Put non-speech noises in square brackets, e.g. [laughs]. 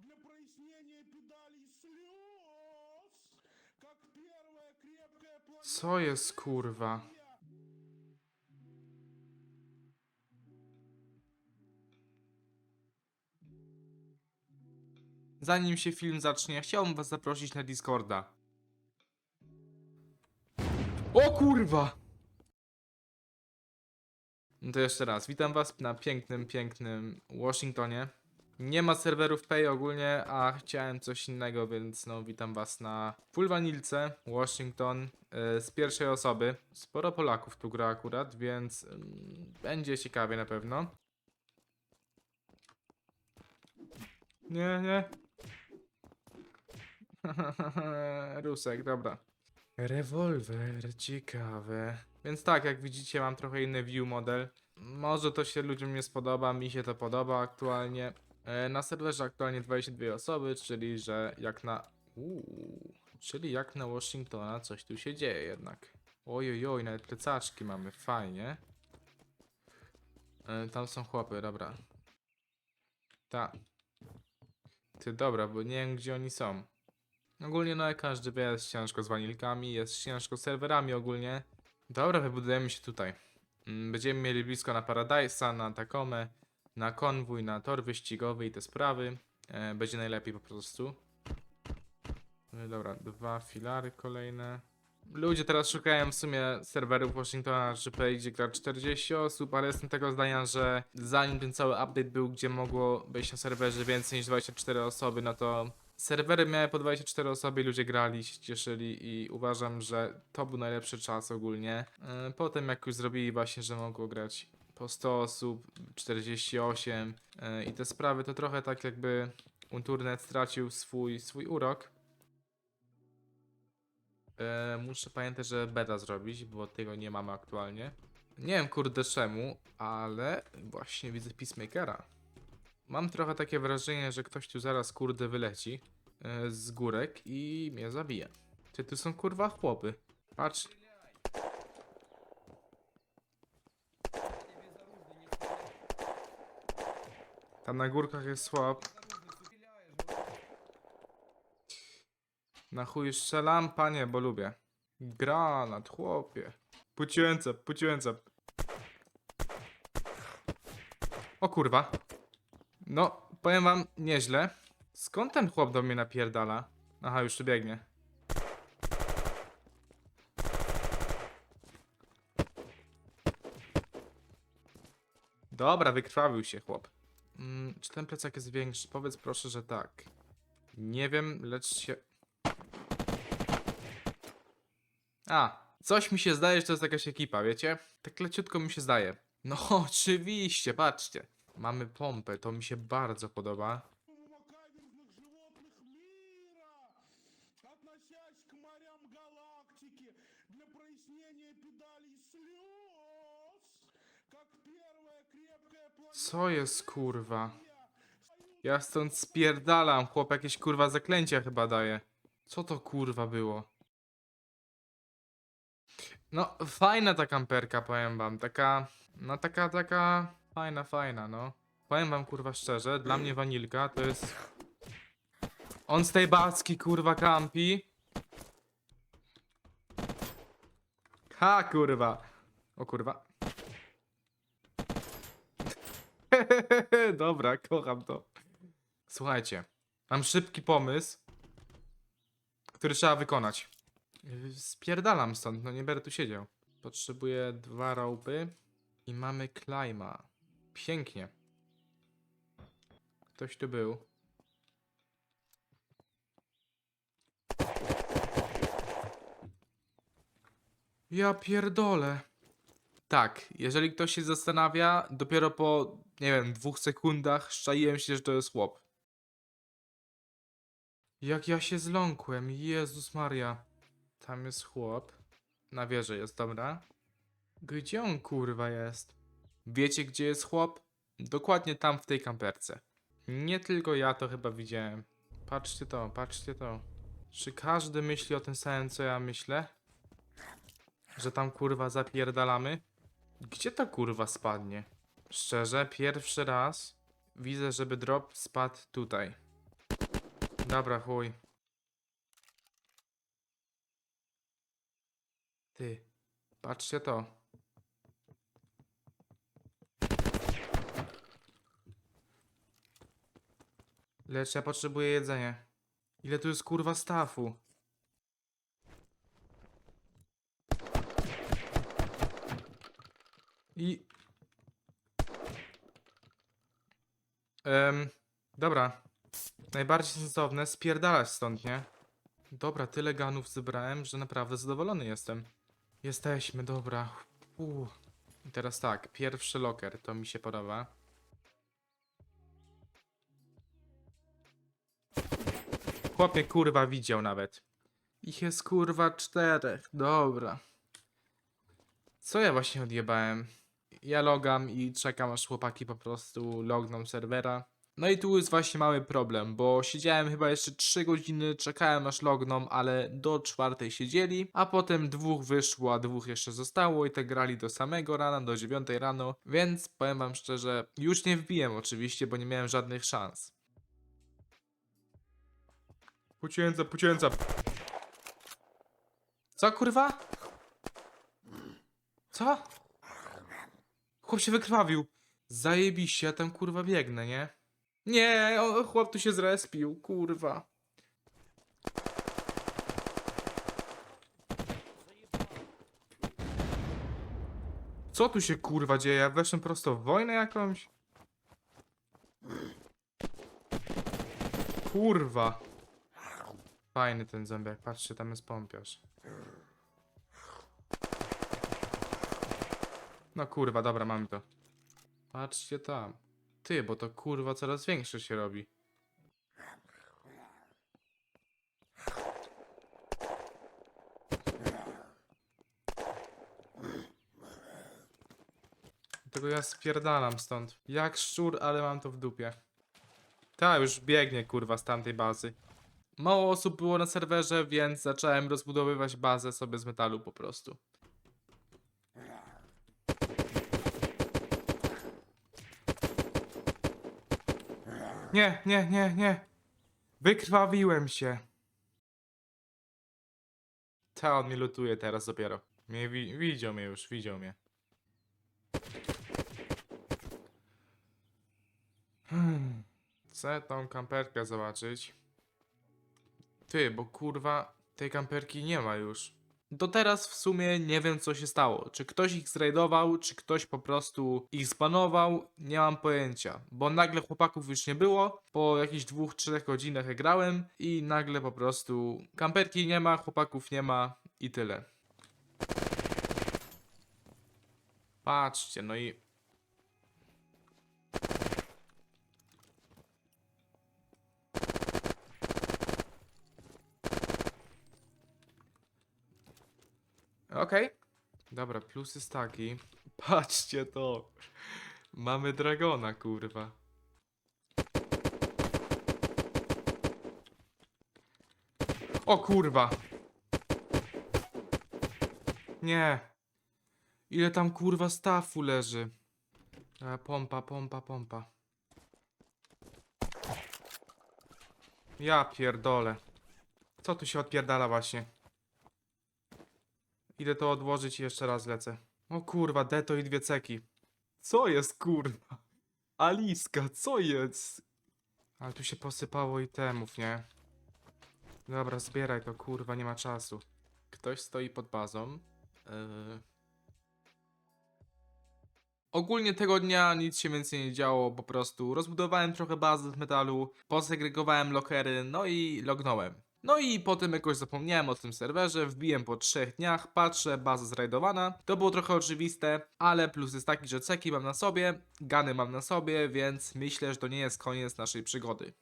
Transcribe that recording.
Для прояснения педалей слез, как первая крепкая Co jest kurwa? Zanim się film zacznie, chciałbym was zaprosić na Discorda. O kurwa! No to jeszcze raz, witam was na pięknym, pięknym Washingtonie. Nie ma serwerów Pay ogólnie, a chciałem coś innego, więc no witam was na Full Vanilce, Washington, e, z pierwszej osoby. Sporo Polaków tu gra akurat, więc mm, będzie ciekawie na pewno. Nie, nie. [laughs] Rusek, dobra. Rewolwer, ciekawe. Więc tak, jak widzicie, mam trochę inny view model. Może to się ludziom nie spodoba, mi się to podoba aktualnie. E, Na serwerze aktualnie 22 osoby, czyli że jak na. Uuu, czyli jak na Washingtona coś tu się dzieje jednak. Ojojoj, nawet plecaczki mamy, fajnie. E, Tam są chłopy, dobra. Ta. Ty dobra, bo nie wiem gdzie oni są. Ogólnie no jak każdy wie, jest ciężko z wanilkami, jest ciężko z serwerami ogólnie. Dobra, wybudujemy się tutaj. Mm, Będziemy mieli blisko na Paradise'a, na Takomę, na konwój, na tor wyścigowy i te sprawy. E, będzie najlepiej po prostu. No dobra, dwa filary kolejne. Ludzie teraz szukają w sumie serwerów Washingtona, że gdzie gra 40 osób, ale jestem tego zdania, że zanim ten cały update był, gdzie mogło być na serwerze więcej niż 24 osoby, no to serwery miały po 24 osoby i ludzie grali, się cieszyli i uważam, że to był najlepszy czas ogólnie. E, Potem jak już zrobili właśnie, że mogło grać po 100 osób, 48 e, i te sprawy, to trochę tak jakby Unturnet stracił swój, swój urok. E, muszę pamiętać, że beta zrobić, bo tego nie mamy aktualnie. Nie wiem kurde czemu, ale właśnie widzę Peacemakera. Mam trochę takie wrażenie, że ktoś tu zaraz kurde wyleci e, z górek i mnie zabije. Czy tu są kurwa chłopy? Patrz. Tam na górkach jest chłop. Na chuj strzelam, panie, bo lubię. Granat, chłopie. Pucięce, pucięce. O kurwa. No, powiem wam, nieźle. Skąd ten chłop do mnie napierdala? Aha, już tu biegnie. Dobra, wykrwawił się chłop. Mm, czy ten plecak jest większy? Powiedz proszę, że tak. Nie wiem, lecz się... A, coś mi się zdaje, że to jest jakaś ekipa, wiecie? Tak leciutko mi się zdaje. No [laughs] oczywiście, patrzcie. Mamy pompę, to mi się bardzo podoba. каверзных животных мира, относясь к морям галактики, для прояснения педалей слез, как первая крепкая Co jest kurwa? Ja stąd spierdalam, chłop jakieś kurwa zaklęcia chyba daje. Co to kurwa było? No, fajna ta kamperka, powiem wam. Taka, no taka, taka, fajna, fajna, no. Powiem wam kurwa szczerze, dla mnie wanilka to jest... On z tej baski kurwa kampi. Ha kurwa. O kurwa. [laughs] Dobra, kocham to. Słuchajcie, mam szybki pomysł, który trzeba wykonać. Spierdalam stąd, no nie będę tu siedział. Potrzebuję dwa ropy i mamy klejma. Pięknie. Ktoś tu był. Ja pierdolę. Tak, jeżeli ktoś się zastanawia, dopiero po, nie wiem, dwóch sekundach szczaiłem się, że to jest chłop. Jak ja się zląkłem, Jezus Maria. Tam jest chłop. Na wieży jest, dobra. Gdzie on kurwa jest? Wiecie gdzie jest chłop? Dokładnie tam w tej kamperce. Nie tylko ja to chyba widziałem. Patrzcie to, patrzcie to. Czy każdy myśli o tym samym co ja myślę? Że tam kurwa zapierdalamy? Gdzie ta kurwa spadnie? Szczerze, pierwszy raz widzę, żeby drop spadł tutaj. Dobra, chuj. Ty, patrzcie to. Lecz ja potrzebuję jedzenia. Ile tu jest kurwa stafu? I... Dobra. Najbardziej sensowne spierdalać stąd, nie? Dobra, tyle ganów zebrałem, że naprawdę zadowolony jestem. Jesteśmy, dobra. Uu. I teraz tak, pierwszy loker, to mi się podoba. Chłopie kurwa widział nawet. Ich jest kurwa czterech, dobra. Co ja właśnie odjebałem? Ja logam i czekam aż chłopaki po prostu logną serwera. No i tu jest właśnie mały problem, bo siedziałem chyba jeszcze 3 godziny, czekałem aż logną, ale do czwartej siedzieli, a potem dwóch wyszło, a dwóch jeszcze zostało i tak grali do samego rana, do 9 rano, więc powiem wam szczerze, już nie wbiłem oczywiście, bo nie miałem żadnych szans. Pocięca, pocięca. Co kurwa? Co? Chłop się wykrwawił. Zajebiście, ja tam kurwa biegnę, nie? Nie, o, chłop tu się zrespił, kurwa. Co tu się kurwa dzieje? Weszłem prosto w wojnę jakąś? Kurwa. Fajny ten zombiak, patrzcie, tam jest pompiarz. No kurwa, dobra, mamy to. Patrzcie tam. Ty, bo to kurwa coraz większe się robi. Tego ja spierdalam stąd. Jak szczur, ale mam to w dupie. Ta, już biegnie kurwa z tamtej bazy. Mało osób było na serwerze, więc zacząłem rozbudowywać bazę sobie z metalu po prostu. Nie, nie, nie, nie. Wykrwawiłem się. Ta, on mnie lutuje teraz dopiero. Mnie wi widział mnie już, widział mnie. Hmm. Chcę tą kamperkę zobaczyć. Ty, bo kurwa, tej kamperki nie ma już. Do teraz w sumie nie wiem co się stało. Czy ktoś ich zrajdował, czy ktoś po prostu ich zbanował, nie mam pojęcia. Bo nagle chłopaków już nie było, po jakichś dwóch, trzech godzinach grałem i nagle po prostu kamperki nie ma, chłopaków nie ma i tyle. Patrzcie, no i... Okej. Dobra, plus jest taki. [laughs] Patrzcie to. Mamy dragona, kurwa. O kurwa. Nie. Ile tam kurwa stafu leży. E, pompa, pompa, pompa. Ja pierdolę. Co tu się odpierdala właśnie? Idę to odłożyć i jeszcze raz lecę. O kurwa, deto i dwie ceki. Co jest kurwa? Aliska, co jest? Ale tu się posypało itemów, nie? Dobra, zbieraj to kurwa, nie ma czasu. Ktoś stoi pod bazą. Yy... Ogólnie tego dnia nic się więcej nie działo, po prostu rozbudowałem trochę bazy z metalu, posegregowałem lokery, no i lognąłem. No i potem jakoś zapomniałem o tym serwerze, wbiłem po trzech dniach, patrzę, baza zrajdowana. To było trochę oczywiste, ale plus jest taki, że ceki mam na sobie, gany mam na sobie, więc myślę, że to nie jest koniec naszej przygody.